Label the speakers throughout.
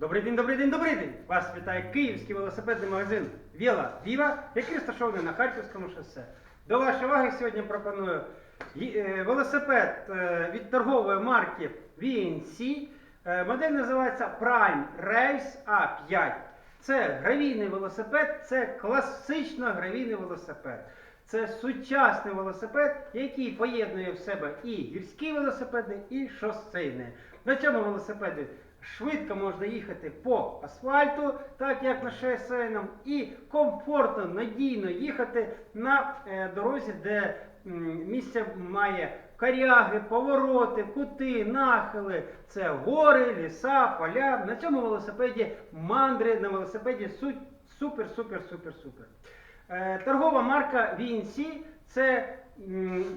Speaker 1: Добрий день, добрий день, добрий день! Вас вітає київський велосипедний магазин Віла Віва, який розташований на Харківському шосе. До вашої уваги сьогодні пропоную е, велосипед е, від торгової марки VNC. Е, Модель називається Prime Race A5. Це гравійний велосипед, це класично гравійний велосипед. Це сучасний велосипед, який поєднує в себе і гірський велосипедний, і шосейний. На цьому велосипеді швидко можна їхати по асфальту, так як на шосейному, і комфортно, надійно їхати на е, дорозі, де місце має коряги, повороти, кути, нахили. Це гори, ліса, поля. На цьому велосипеді мандри, на велосипеді суть супер, супер, супер, супер. Е, Торгова марка VNC це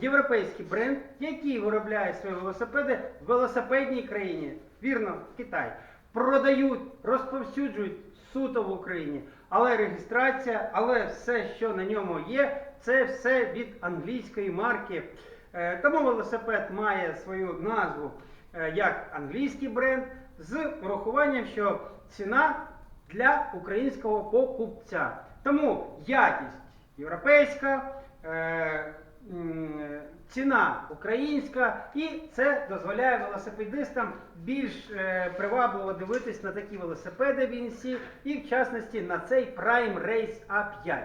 Speaker 1: європейський бренд, який виробляє свої велосипеди в велосипедній країні. Вірно, Китай. Продають, розповсюджують суто в Україні. Але реєстрація, але все, що на ньому є, це все від англійської марки. Е, Тому велосипед має свою назву е, як англійський бренд з урахуванням, що ціна для українського покупця. Тому якість європейська, е, ціна українська, і це дозволяє велосипедистам більш е, привабливо дивитись на такі велосипеди VNC і в частності на цей Prime Race A5.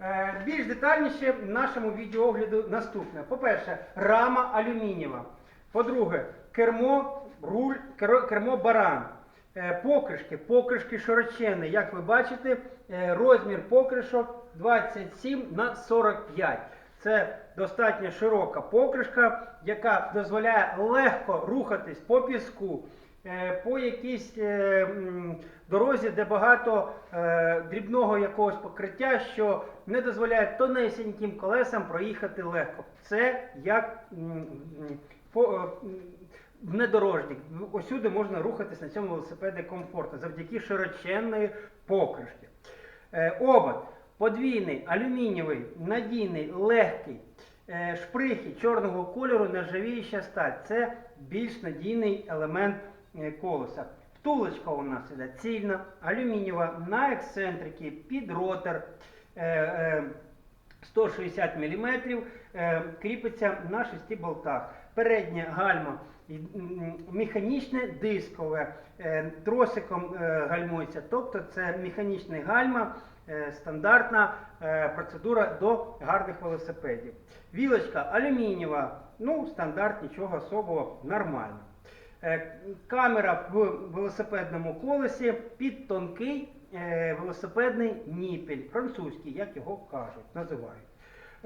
Speaker 1: Е, Більш детальніше в нашому відеоогляду наступне. По-перше, рама алюмінієва. По-друге, кермо, руль, кермо баран. Е, Покришки, покришки широченні. Як ви бачите, е, розмір покришок 27 на 45. Це достатньо широка покришка, яка дозволяє легко рухатись по піску, е, по якійсь е, дорозі, де багато е, дрібного якогось покриття, що не дозволяє тонесеньким колесам проїхати легко. Це як внедорожник. Усюди можна рухатись на цьому велосипеді комфортно завдяки широченної покришки. Обод подвійний, алюмінієвий, надійний, легкий. Е, Шприхи чорного кольору, нержавіюча сталь. Це більш надійний елемент е, колеса. Втулочка у нас іде цільна, алюмінієва, на ексцентрики, під ротор. Е, е, 160 мм кріпиться на шести болтах. Переднє гальмо механічне дискове, тросиком гальмується. Тобто це механічне гальма, стандартна е, процедура до гарних велосипедів. Вілочка алюмінієва, ну стандарт, нічого особого, нормально. Е, Камера в велосипедному колесі під тонкий е, велосипедний ніпель, французький, як його кажуть, називають.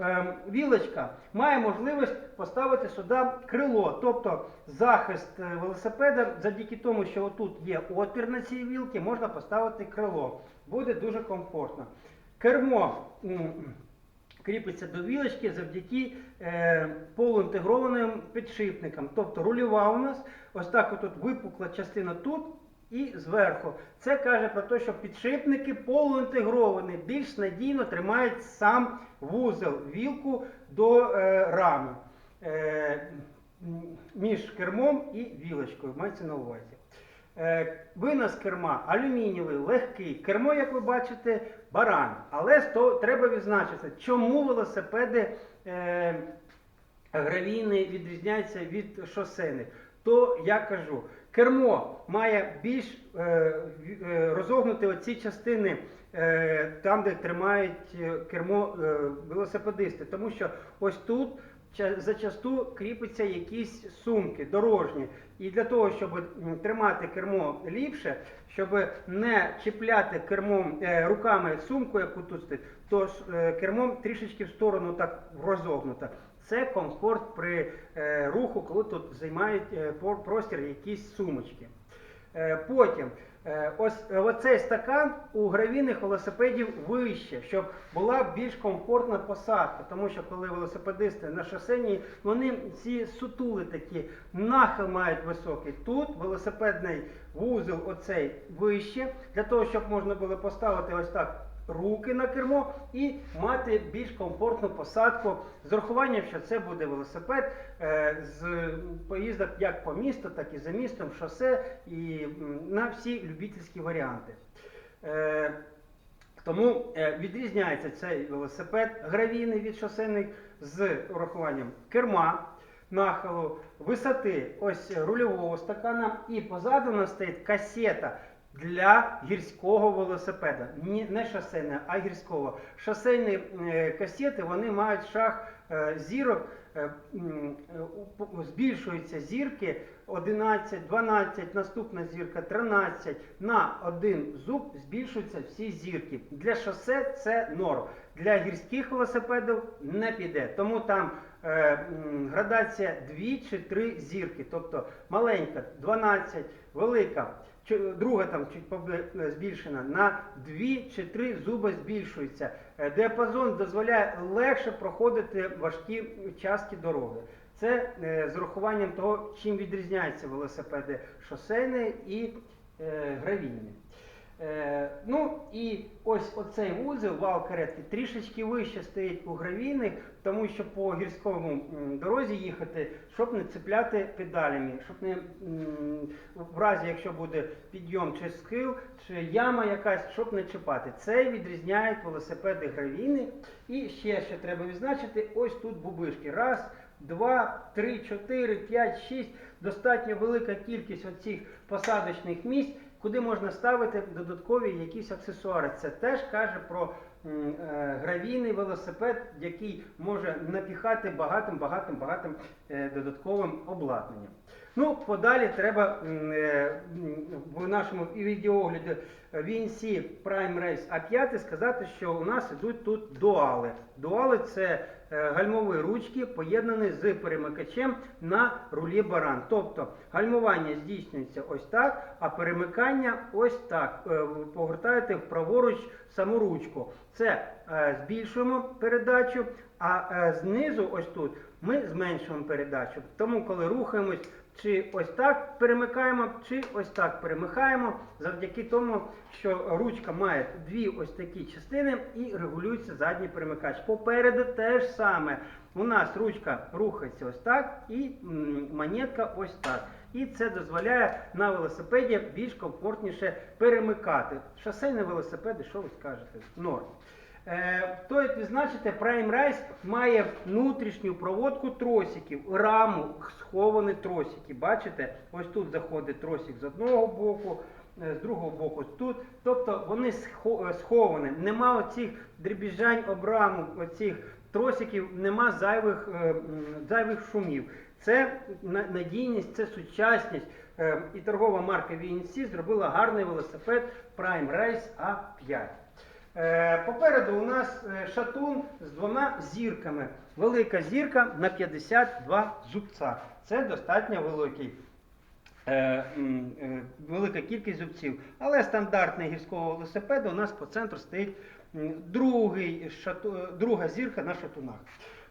Speaker 1: Ем, Вілочка має можливість поставити сюди крило, тобто захист е, велосипеда, завдяки тому, що отут є отвір на цій вілці, можна поставити крило. Буде дуже комфортно. Кермо кріпиться до вілочки завдяки е, полуінтегрованим підшипникам. Тобто рульова у нас, ось так отут випукла частина тут і зверху. Це каже про те, що підшипники полуінтегровані, більш надійно тримають сам вузол вілку до е, рами. Е, між кермом і вілочкою, мається на увазі. Е, Винос керма алюмінієвий, легкий. Кермо, як ви бачите, баран. Але сто, треба відзначити, чому велосипеди е, гравійні відрізняються від шосейних. То я кажу, кермо має більш е, розогнути оці частини там, де тримають е, кермо е, велосипедисти. Тому що ось тут зачасту кріпиться якісь сумки дорожні. І для того, щоб тримати кермо ліпше, щоб не чіпляти кермом е, руками сумку, яку тут стоїть, то е, кермом трішечки в сторону так розогнута. Це комфорт при е, руху, коли тут займають е, простір якісь сумочки. Е, Потім е, ось е, оцей стакан у гравійних велосипедів вище, щоб була більш комфортна посадка. Тому що коли велосипедисти на шосені, вони ці сутули такі, нахил мають високий. Тут велосипедний вузол оцей вище, для того, щоб можна було поставити ось так руки на кермо і мати більш комфортну посадку з урахуванням, що це буде велосипед е, з поїздок як по місту, так і за містом, шосе і на всі любительські варіанти. Е, тому е, відрізняється цей велосипед гравійний від шосейних з урахуванням керма, нахилу, висоти ось рульового стакана і позаду нас стоїть касета для гірського велосипеда. Не шосейне, а гірського. Шосейні е, касети вони мають шаг е, зірок, е, збільшуються зірки 11, 12, наступна зірка 13. На один зуб збільшуються всі зірки. Для шосе це норм. Для гірських велосипедів не піде. Тому там е, градація 2 чи 3 зірки. Тобто маленька 12, велика. Друга там чуть збільшена на 2 чи 3 зуби збільшується. Е, Діапазон дозволяє легше проходити важкі частки дороги. Це е, з урахуванням того, чим відрізняються велосипеди шосейні і е, гравійні. Е, ну і ось оцей вузел вал каретки трішечки вище стоїть у гравійних, тому що по гірському дорозі їхати, щоб не цепляти педалями, щоб не в разі, якщо буде підйом чи схил, чи яма якась, щоб не чіпати. Це відрізняють велосипеди гравійні. І ще що треба відзначити, ось тут бубишки. Раз, два, три, чотири, п'ять, шість. Достатньо велика кількість оцих посадочних місць, куди можна ставити додаткові якісь аксесуари. Це теж каже про е, гравійний велосипед, який може напіхати багатим, багатим, багатим е, додатковим обладнанням. Ну, подалі треба е, в нашому відеоогляді VNC Prime Race A5 сказати, що у нас ідуть тут дуали. Дуали це е, гальмові ручки, поєднані з перемикачем на рулі баран. Тобто гальмування здійснюється ось так, а перемикання ось так. Е, Повертаєте вправоруч саму ручку. Це е, збільшуємо передачу, а е, знизу, ось тут, ми зменшуємо передачу. Тому, коли рухаємось, чи ось так перемикаємо, чи ось так перемикаємо, завдяки тому, що ручка має дві ось такі частини і регулюється задній перемикач. Попереду теж саме. У нас ручка рухається ось так, і монетка ось так. І це дозволяє на велосипеді більш комфортніше перемикати. Шосейні велосипеди, що ви скажете? Норм. Стоїть відзначити, Rise має внутрішню проводку тросиків, раму сховані тросики. Бачите, ось тут заходить тросик з одного боку, е, з другого боку тут. Тобто вони е, сховані. Нема оцих дрібіжань об раму, оцих тросиків, нема зайвих, е, зайвих шумів. Це надійність, це сучасність. І торгова марка VNC зробила гарний велосипед Prime Race A5. Е, Попереду у нас е, шатун з двома зірками. Велика зірка на 52 зубця. Це достатньо великий. е, Велика кількість зубців. Але стандартний гірського велосипеда у нас по центру стоїть другий шату, друга зірка на шатунах.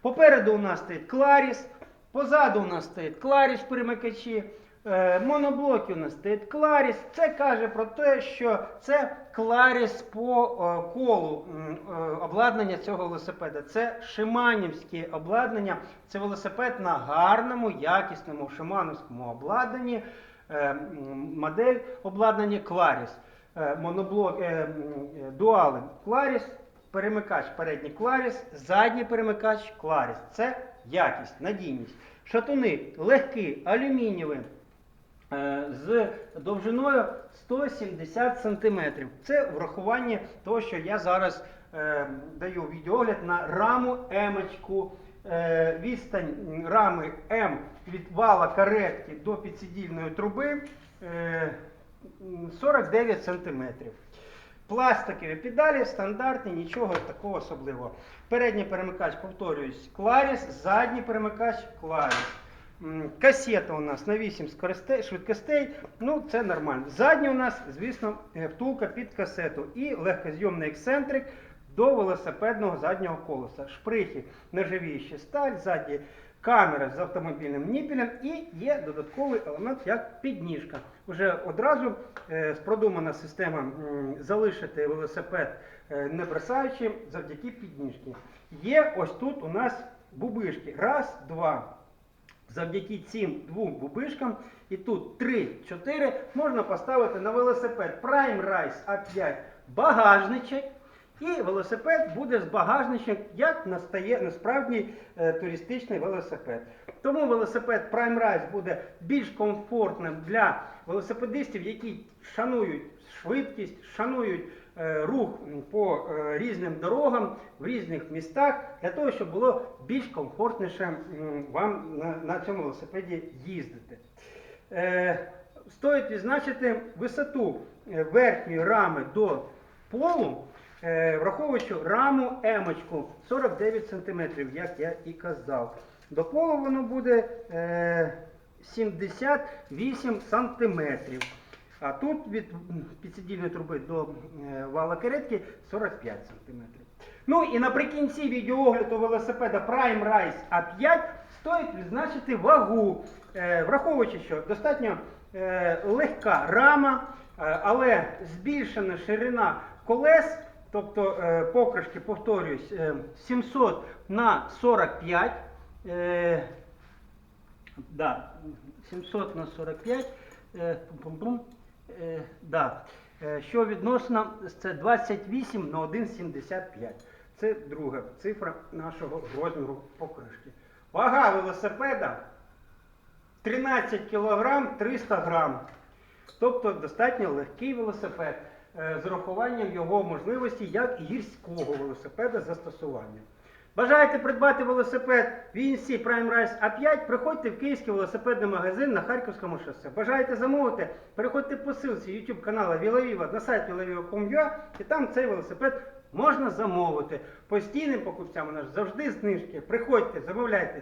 Speaker 1: Попереду у нас стоїть Кларіс, позаду у нас стоїть Кларіс перемикачі. Е, Моноблоки у нас стоїть Кларіс. Це каже про те, що це Кларіс по е, колу е, обладнання цього велосипеда. Це шиманівське обладнання. Це велосипед на гарному, якісному шимановському обладнанні. Е, Модель обладнання Кларіс. Е, Моноблок, е, е, дуали Кларіс, перемикач передній Кларіс, задній перемикач Кларіс. Це якість, надійність. Шатуни легкі, алюмінієві. Е, з довжиною 170 см. Це врахування того, що я зараз е, даю відеогляд на раму Емочку. Е, відстань рами М від вала каретки до підсидільної труби е, 49 см. Пластикові педалі стандартні, нічого такого особливого. Передній перемикач, повторююсь, Кларіс, задній перемикач Кларіс. Касета у нас на 8 швидкостей, ну це нормально. Задня у нас, звісно, е, втулка під касету і легкозйомний ексцентрик до велосипедного заднього колеса. Шприхи, нержавіюча сталь, ззаді камера з автомобільним ніпелем і є додатковий елемент як підніжка. вже одразу е, спродумана система залишити велосипед е, не бросаючи завдяки підніжці. Є ось тут у нас бубишки. Раз, два. Завдяки цим двом бубишкам і тут 3-4 можна поставити на велосипед Prime Rise A5 багажничок. І велосипед буде з багажничок, як настає насправді е, туристичний велосипед. Тому велосипед Prime Rise буде більш комфортним для велосипедистів, які шанують швидкість, шанують рух по е, різним дорогам в різних містах, для того, щоб було більш комфортніше вам на, цьому велосипеді їздити. Е, Стоїть відзначити висоту е, верхньої рами до полу, е, враховуючи раму емочку 49 см, як я і казав. До полу воно буде е, 78 см. А тут від підсидільної труби до е, вала каретки 45 см. Ну і наприкінці відеоогляду велосипеда Prime Rise A5 стоїть відзначити вагу, е, враховуючи, що достатньо е, легка рама, але збільшена ширина колес, тобто покришки, повторюсь, е, 700 на 45. Е, да, 700 на 45. Е, пум-пум-пум. Е, да. Е, Що відносно, це 28 на 1,75. Це друга цифра нашого розміру покришки. Вага велосипеда 13 кг 300 грам. Тобто достатньо легкий велосипед е, з урахуванням його можливості як гірського велосипеда застосування. Бажаєте придбати велосипед VNC Prime Rise A5, приходьте в Київський велосипедний магазин на Харківському шосе. Бажаєте замовити, переходьте по ссилці YouTube каналу Вілавіва на сайт vilaviva.com.ua і там цей велосипед можна замовити. Постійним покупцям у нас завжди знижки. Приходьте, замовляйте.